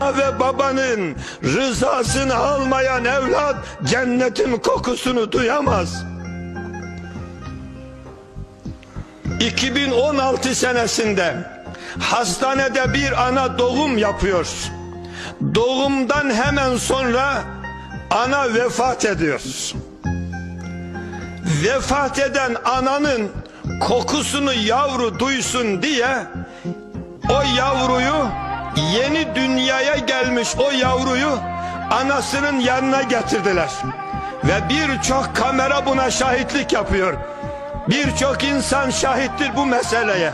ve babanın rızasını almayan evlat cennetin kokusunu duyamaz. 2016 senesinde hastanede bir ana doğum yapıyor. Doğumdan hemen sonra ana vefat ediyor. Vefat eden ananın kokusunu yavru duysun diye o yavruyu yeni dünyaya gelmiş o yavruyu anasının yanına getirdiler. Ve birçok kamera buna şahitlik yapıyor. Birçok insan şahittir bu meseleye.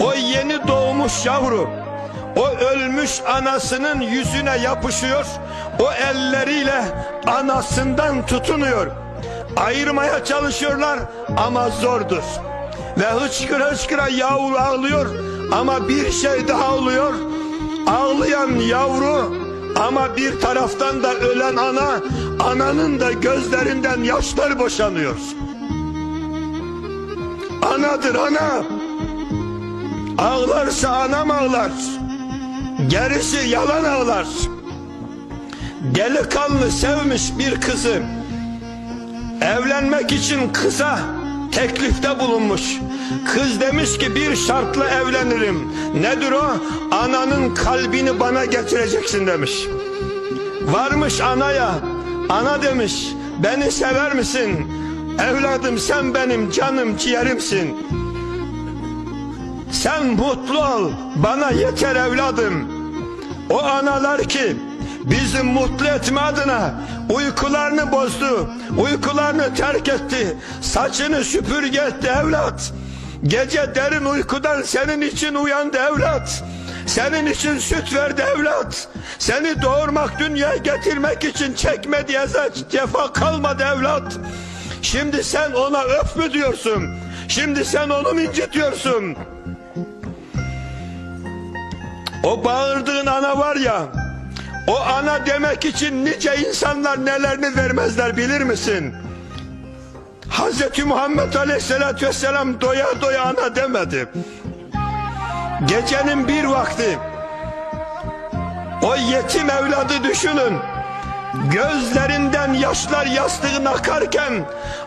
O yeni doğmuş yavru o ölmüş anasının yüzüne yapışıyor. O elleriyle anasından tutunuyor. Ayırmaya çalışıyorlar ama zordur. Ve hıçkıra hıçkıra yavru ağlıyor ama bir şey daha oluyor. Ağlayan yavru ama bir taraftan da ölen ana, ananın da gözlerinden yaşlar boşanıyor. Anadır ana. Ağlarsa anam ağlar. Gerisi yalan ağlar. Delikanlı sevmiş bir kızı. Evlenmek için kıza teklifte bulunmuş. Kız demiş ki bir şartla evlenirim. Nedir o? Ananın kalbini bana getireceksin demiş. Varmış anaya. Ana demiş beni sever misin? Evladım sen benim canım ciğerimsin. Sen mutlu ol bana yeter evladım. O analar ki bizi mutlu etme adına uykularını bozdu, uykularını terk etti, saçını süpürge etti evlat. Gece derin uykudan senin için uyandı evlat. Senin için süt verdi evlat. Seni doğurmak dünyaya getirmek için çekmedi ezet cefa kalmadı evlat. Şimdi sen ona öf mü diyorsun? Şimdi sen onu incitiyorsun? O bağırdığın ana var ya, o ana demek için nice insanlar nelerini vermezler bilir misin? Hz. Muhammed Aleyhisselatü Vesselam doya doya ana demedi. Gecenin bir vakti o yetim evladı düşünün. Gözlerinden yaşlar yastığına akarken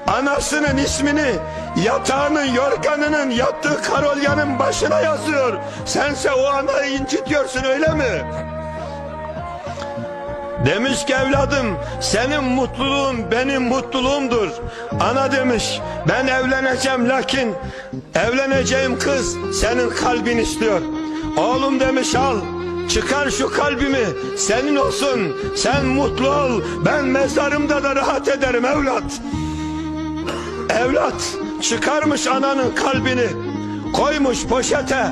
anasının ismini yatağının yorganının yattığı karolyanın başına yazıyor. Sense o anayı incitiyorsun öyle mi? Demiş ki evladım senin mutluluğun benim mutluluğumdur. Ana demiş ben evleneceğim lakin evleneceğim kız senin kalbin istiyor. Oğlum demiş al çıkar şu kalbimi senin olsun sen mutlu ol ben mezarımda da rahat ederim evlat. Evlat çıkarmış ananın kalbini koymuş poşete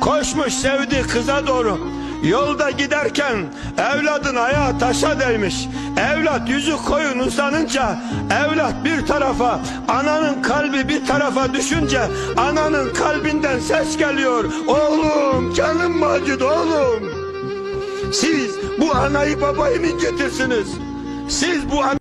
koşmuş sevdiği kıza doğru Yolda giderken evladın ayağı taşa değmiş. Evlat yüzü koyun uzanınca evlat bir tarafa ananın kalbi bir tarafa düşünce ananın kalbinden ses geliyor. Oğlum canım Macit oğlum. Siz bu anayı babayı mı incitirsiniz? Siz bu